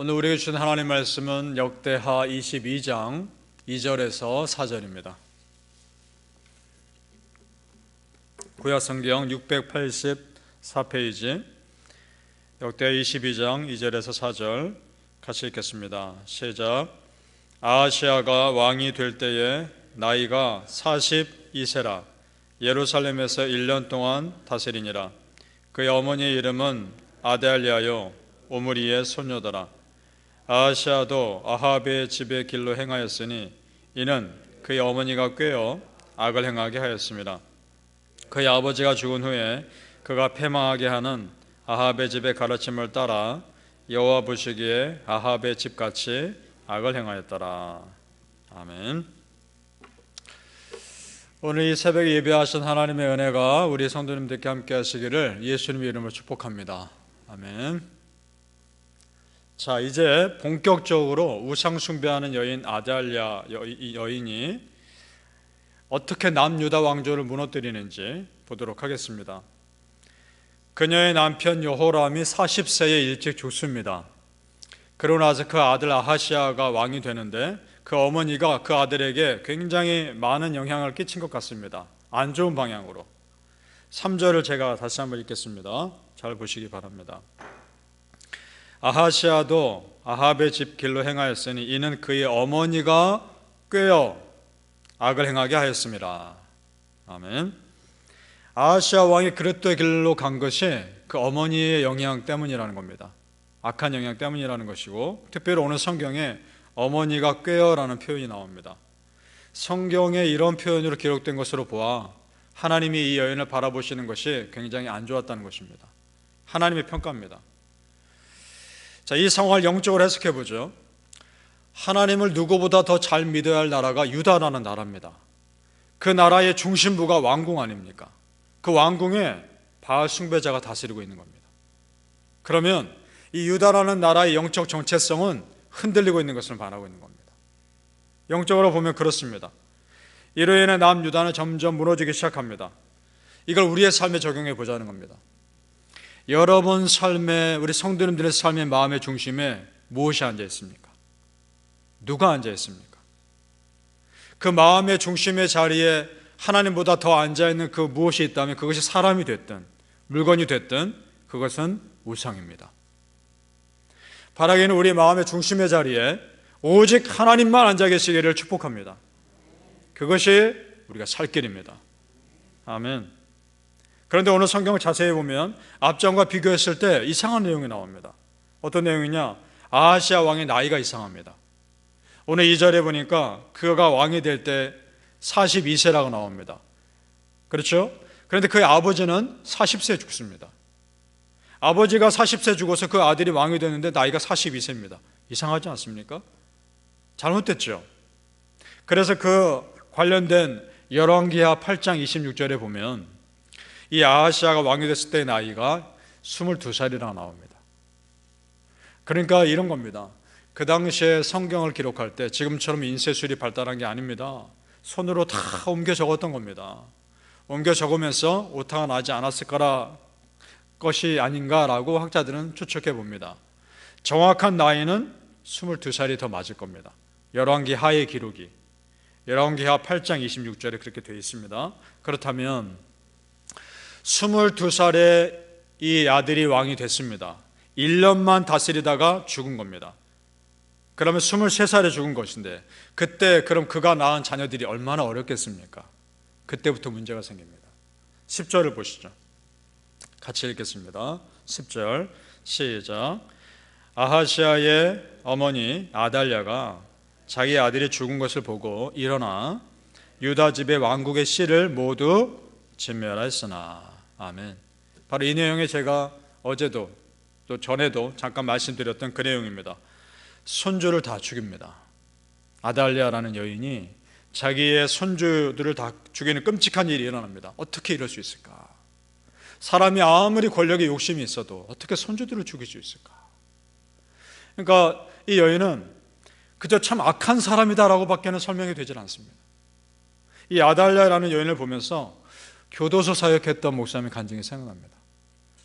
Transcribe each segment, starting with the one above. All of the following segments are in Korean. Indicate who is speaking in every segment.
Speaker 1: 오늘 우리에게 주신 하나님 말씀은 역대하 22장 2절에서 4절입니다. 구약 성경 684페이지 역대하 22장 2절에서 4절 같이 읽겠습니다. 시작. 아하시아가 왕이 될 때에 나이가 42세라 예루살렘에서 1년 동안 다스리니라. 그의 어머니의 이름은 아델리아요 오므리의 손녀더라. 아하시아도 아합의 집의 길로 행하였으니 이는 그의 어머니가 꾀어 악을 행하게 하였습니다. 그의 아버지가 죽은 후에 그가 패망하게 하는 아합의 집의 가르침을 따라 여호와 보시기에 아합의 집같이 악을 행하였더라. 아멘. 오늘 이 새벽에 예배하신 하나님의 은혜가 우리 성도님들께 함께 하시기를 예수님의 이름으로 축복합니다. 아멘. 자, 이제 본격적으로 우상 숭배하는 여인 아달랴 여인이 어떻게 남유다 왕조를 무너뜨리는지 보도록 하겠습니다. 그녀의 남편 여호람이 40세에 일찍 죽습니다. 그러고 나서 그 아들 아하시아가 왕이 되는데 그 어머니가 그 아들에게 굉장히 많은 영향을 끼친 것 같습니다. 안 좋은 방향으로. 3절을 제가 다시 한번 읽겠습니다. 잘 보시기 바랍니다. 아하시아도 아합의 집 길로 행하였으니 이는 그의 어머니가 꾀어 악을 행하게 하였습니다. 아멘. 아하시아 왕이 그릇도의 길로 간 것이 그 어머니의 영향 때문이라는 겁니다. 악한 영향 때문이라는 것이고 특별히 오늘 성경에 어머니가 꾀어라는 표현이 나옵니다. 성경에 이런 표현으로 기록된 것으로 보아 하나님이 이 여인을 바라보시는 것이 굉장히 안 좋았다는 것입니다. 하나님의 평가입니다. 자, 이 상황을 영적으로 해석해 보죠. 하나님을 누구보다 더 잘 믿어야 할 나라가 유다라는 나라입니다. 그 나라의 중심부가 왕궁 아닙니까? 그 왕궁에 바알 숭배자가 다스리고 있는 겁니다. 그러면 이 유다라는 나라의 영적 정체성은 흔들리고 있는 것을 말하고 있는 겁니다. 영적으로 보면 그렇습니다. 이로 인해 남유다는 점점 무너지기 시작합니다. 이걸 우리의 삶에 적용해 보자는 겁니다. 여러분 삶에 우리 성도님들의 삶의 마음의 중심에 무엇이 앉아 있습니까? 누가 앉아 있습니까? 그 마음의 중심의 자리에 하나님보다 더 앉아 있는 그 무엇이 있다면 그것이 사람이 됐든 물건이 됐든 그것은 우상입니다. 바라기는 우리 마음의 중심의 자리에 오직 하나님만 앉아 계시기를 축복합니다. 그것이 우리가 살 길입니다. 아멘. 그런데 오늘 성경을 자세히 보면 앞전과 비교했을 때 이상한 내용이 나옵니다. 어떤 내용이냐? 아하시아 왕의 나이가 이상합니다. 오늘 2절에 보니까 그가 왕이 될 때 42세라고 나옵니다. 그렇죠? 그런데 그의 아버지는 40세에 죽습니다. 아버지가 40세 죽어서 그 아들이 왕이 됐는데 나이가 42세입니다. 이상하지 않습니까? 잘못됐죠. 그래서 그 관련된 열왕기하 8장 26절에 보면 이 아하시아가 왕이 됐을 때 나이가 22살이나 나옵니다. 그러니까 이런 겁니다. 그 당시에 성경을 기록할 때 지금처럼 인쇄술이 발달한 게 아닙니다. 손으로 다 옮겨 적었던 겁니다. 옮겨 적으면서 오타가 나지 않았을 거라 것이 아닌가라고 학자들은 추측해 봅니다. 정확한 나이는 22살이 더 맞을 겁니다. 열왕기 하의 기록이 열왕기 하 8장 26절에 그렇게 되어 있습니다. 그렇다면 22살에 이 아들이 왕이 됐습니다. 1년만 다스리다가 죽은 겁니다. 그러면 23살에 죽은 것인데 그때 그럼 그가 낳은 자녀들이 얼마나 어렵겠습니까? 그때부터 문제가 생깁니다. 10절을 보시죠. 같이 읽겠습니다. 10절 시작. 아하시아의 어머니 아달랴가 자기 아들이 죽은 것을 보고 일어나 유다 집의 왕국의 씨를 모두 진멸하였으나 아멘. 바로 이 내용에 제가 어제도 또 전에도 잠깐 말씀드렸던 그 내용입니다. 손주를 다 죽입니다. 아달리아라는 여인이 자기의 손주들을 다 죽이는 끔찍한 일이 일어납니다. 어떻게 이럴 수 있을까? 사람이 아무리 권력에 욕심이 있어도 어떻게 손주들을 죽일 수 있을까? 그러니까 이 여인은 그저 참 악한 사람이다라고 밖에는 설명이 되질 않습니다. 이 아달랴라는 여인을 보면서 교도소 사역했던 목사님의 간증이 생각납니다.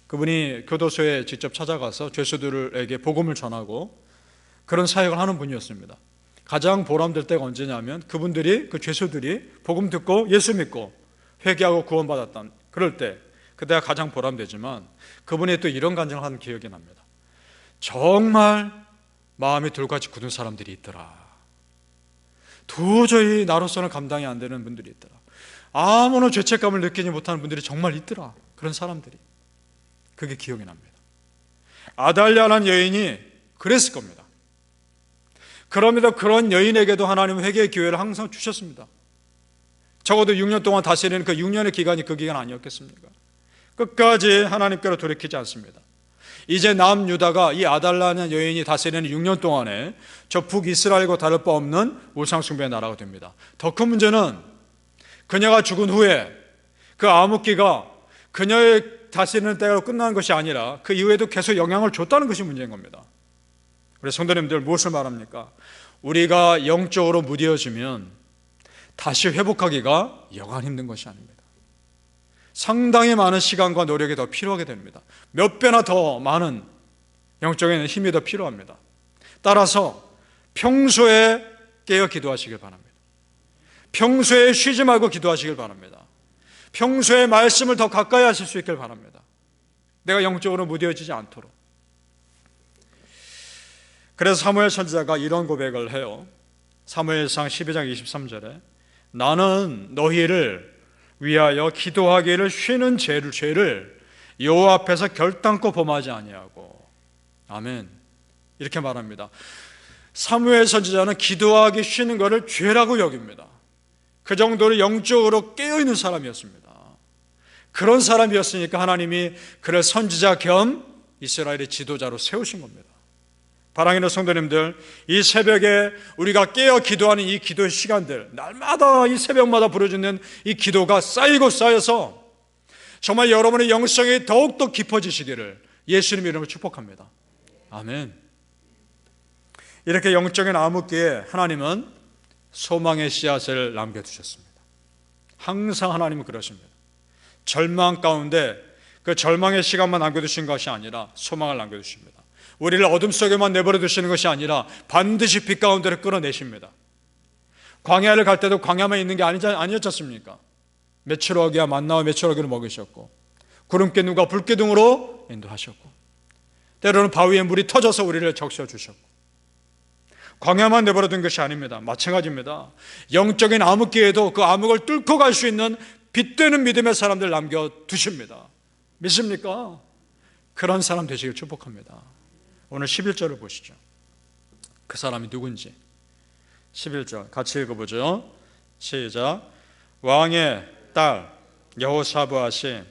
Speaker 1: 그분이 교도소에 직접 찾아가서 죄수들에게 복음을 전하고 그런 사역을 하는 분이었습니다. 가장 보람될 때가 언제냐면 그분들이 그 죄수들이 복음 듣고 예수 믿고 회개하고 구원받았던 그럴 때 그때가 가장 보람되지만 그분이 또 이런 간증을 하는 기억이 납니다. 정말 마음이 돌같이 굳은 사람들이 있더라. 도저히 나로서는 감당이 안 되는 분들이 있더라. 아무런 죄책감을 느끼지 못하는 분들이 정말 있더라. 그런 사람들이. 그게 기억이 납니다. 아달랴라는 여인이 그랬을 겁니다. 그럼에도 그런 여인에게도 하나님은 회개의 기회를 항상 주셨습니다. 적어도 6년 동안 다스리는 그 6년의 기간이 그 기간 아니었겠습니까? 끝까지 하나님께로 돌이키지 않습니다. 이제 남유다가 이 아달라는 여인이 다스리는 6년 동안에 저 북이스라엘과 다를 바 없는 우상숭배의 나라가 됩니다. 더 큰 문제는 그녀가 죽은 후에 그 암흑기가 그녀의 다스리는 때가 끝난 것이 아니라 그 이후에도 계속 영향을 줬다는 것이 문제인 겁니다. 그래서 성도님들 무엇을 말합니까? 우리가 영적으로 무뎌지면 다시 회복하기가 여간 힘든 것이 아닙니다. 상당히 많은 시간과 노력이 더 필요하게 됩니다. 몇 배나 더 많은 영적인 힘이 더 필요합니다. 따라서 평소에 깨어 기도하시길 바랍니다. 평소에 쉬지 말고 기도하시길 바랍니다. 평소에 말씀을 더 가까이 하실 수 있길 바랍니다. 내가 영적으로 무뎌지지 않도록. 그래서 사무엘 선지자가 이런 고백을 해요. 사무엘상 12장 23절에 나는 너희를 위하여 기도하기를 쉬는 죄를 죄를 여호와 앞에서 결단코 범하지 아니하고 아멘 이렇게 말합니다. 사무엘 선지자는 기도하기 쉬는 것을 죄라고 여깁니다. 그 정도로 영적으로 깨어 있는 사람이었습니다. 그런 사람이었으니까 하나님이 그를 선지자 겸 이스라엘의 지도자로 세우신 겁니다. 바랑이는 성도님들, 이 새벽에 우리가 깨어 기도하는 이 기도의 시간들, 날마다 이 새벽마다 부르짖는 이 기도가 쌓이고 쌓여서 정말 여러분의 영성이 더욱더 깊어지시기를 예수님 이름으로 축복합니다. 아멘. 이렇게 영적인 암흑기에 하나님은 소망의 씨앗을 남겨두셨습니다. 항상 하나님은 그러십니다. 절망 가운데 그 절망의 시간만 남겨두신 것이 아니라 소망을 남겨두십니다. 우리를 어둠 속에만 내버려 두시는 것이 아니라 반드시 빛 가운데를 끌어내십니다. 광야를 갈 때도 광야만 있는 게 아니지, 아니었습니까? 메추라기와 만나와 메추라기를 먹이셨고 구름기둥과 불기둥으로 인도하셨고 때로는 바위에 물이 터져서 우리를 적셔 주셨고 광야만 내버려 둔 것이 아닙니다. 마찬가지입니다. 영적인 암흑기에도 그 암흑을 뚫고 갈 수 있는 빛되는 믿음의 사람들 남겨 두십니다. 믿습니까? 그런 사람 되시길 축복합니다. 오늘 11절을 보시죠. 그 사람이 누군지. 11절 같이 읽어보죠. 시작. 왕의 딸 여호사부아시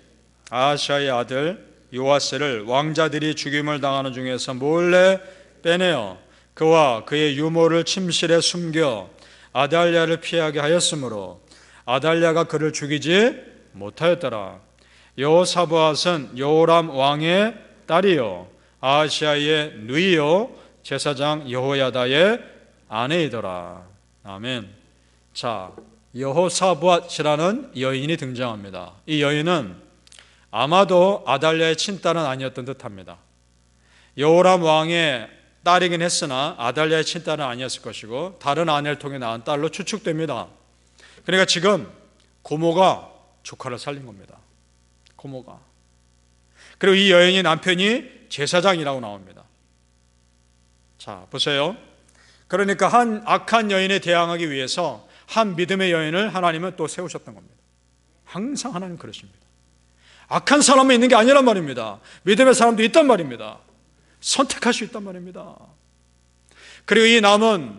Speaker 1: 아하시아의 아들 요아스를 왕자들이 죽임을 당하는 중에서 몰래 빼내어 그와 그의 유모를 침실에 숨겨 아달랴를 피하게 하였으므로 아달랴가 그를 죽이지 못하였더라. 여호사부앗은 여호람 왕의 딸이요 아시아의 누이요 제사장 여호야다의 아내이더라. 아멘. 자, 여호사부앗이라는 여인이 등장합니다. 이 여인은 아마도 아달랴의 친딸은 아니었던 듯합니다. 여호람 왕의 딸이긴 했으나 아달랴의 친딸은 아니었을 것이고 다른 아내를 통해 낳은 딸로 추측됩니다. 그러니까 지금 고모가 조카를 살린 겁니다. 고모가. 그리고 이 여인의 남편이 제사장이라고 나옵니다. 자, 보세요. 그러니까 한 악한 여인에 대항하기 위해서 한 믿음의 여인을 하나님은 또 세우셨던 겁니다. 항상 하나님 그러십니다. 악한 사람만 있는 게 아니란 말입니다. 믿음의 사람도 있단 말입니다. 선택할 수 있단 말입니다. 그리고 이 남은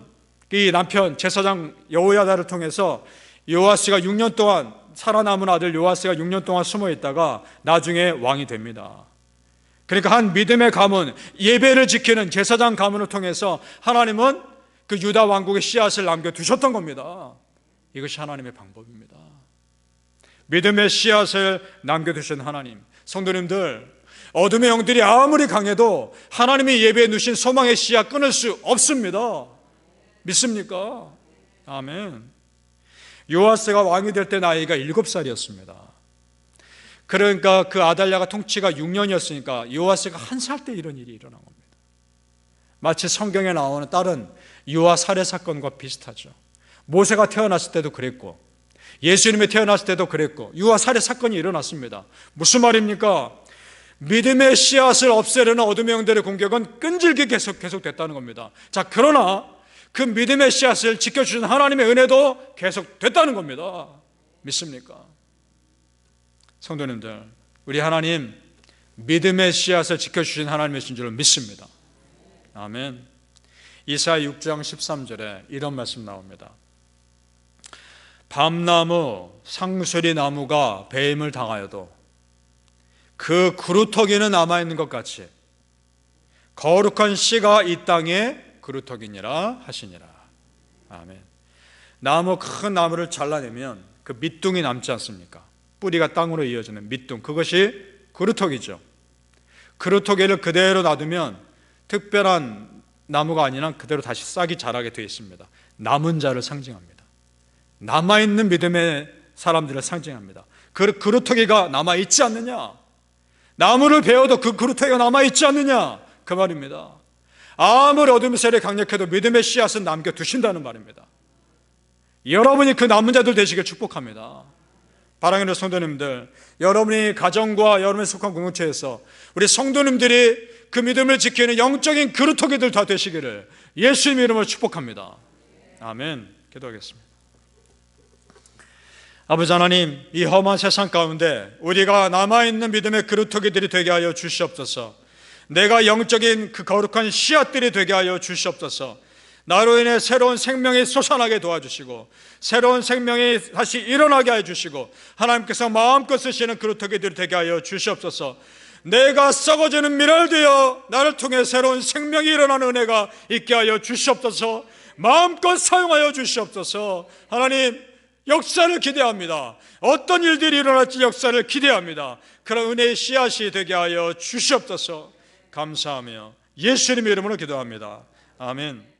Speaker 1: 이 남편 제사장 여호야다를 통해서 요아스가 6년 동안 살아남은 아들 요아스가 6년 동안 숨어 있다가 나중에 왕이 됩니다. 그러니까 한 믿음의 가문, 예배를 지키는 제사장 가문을 통해서 하나님은 그 유다 왕국의 씨앗을 남겨 두셨던 겁니다. 이것이 하나님의 방법입니다. 믿음의 씨앗을 남겨 두신 하나님. 성도님들, 어둠의 영들이 아무리 강해도 하나님이 예배해 누신 소망의 씨앗 끊을 수 없습니다. 믿습니까? 아멘. 요아스가 왕이 될 때 나이가 7살이었습니다. 그러니까 그 아달랴가 통치가 6년이었으니까 요아스가 한 살 때 이런 일이 일어난 겁니다. 마치 성경에 나오는 다른 유아 살해 사건과 비슷하죠. 모세가 태어났을 때도 그랬고 예수님이 태어났을 때도 그랬고 유아 살해 사건이 일어났습니다. 무슨 말입니까? 믿음의 씨앗을 없애려는 어둠의 영들의 공격은 끈질게 계속 계속됐다는 겁니다. 자, 그러나 그 믿음의 씨앗을 지켜주신 하나님의 은혜도 계속됐다는 겁니다. 믿습니까? 성도님들, 우리 하나님 믿음의 씨앗을 지켜주신 하나님이신 줄 믿습니다. 아멘. 이사 6장 13절에 이런 말씀 나옵니다. 밤나무, 상수리 나무가 배임을 당하여도 그 그루터기는 남아있는 것 같이 거룩한 씨가 이 땅에 그루터기니라 하시니라. 아멘. 나무 큰 나무를 잘라내면 그 밑둥이 남지 않습니까? 뿌리가 땅으로 이어지는 밑둥. 그것이 그루터기죠. 그루터기를 그대로 놔두면 특별한 나무가 아니라 그대로 다시 싹이 자라게 되어 있습니다. 남은 자를 상징합니다. 남아있는 믿음의 사람들을 상징합니다. 그 그루터기가 남아있지 않느냐? 나무를 베어도 그 그루터기가 남아있지 않느냐? 그 말입니다. 아무리 어둠의 세력이 강력해도 믿음의 씨앗은 남겨두신다는 말입니다. 여러분이 그 남은 자들 되시길 축복합니다. 바랑이는 성도님들, 여러분이 가정과 여러분의 속한 공동체에서 우리 성도님들이 그 믿음을 지키는 영적인 그루터기들 다 되시기를 예수님 이름으로 축복합니다. 아멘. 기도하겠습니다. 아버지 하나님, 이 험한 세상 가운데 우리가 남아있는 믿음의 그루터기들이 되게 하여 주시옵소서. 내가 영적인 그 거룩한 씨앗들이 되게 하여 주시옵소서. 나로 인해 새로운 생명이 솟아나게 도와주시고 새로운 생명이 다시 일어나게 해 주시고 하나님께서 마음껏 쓰시는 그루터기들이 되게 하여 주시옵소서. 내가 썩어지는 미랄 되어 나를 통해 새로운 생명이 일어나는 은혜가 있게 하여 주시옵소서. 마음껏 사용하여 주시옵소서. 하나님 역사를 기대합니다. 어떤 일들이 일어날지 역사를 기대합니다. 그런 은혜의 씨앗이 되게 하여 주시옵소서. 감사하며 예수님 이름으로 기도합니다. 아멘.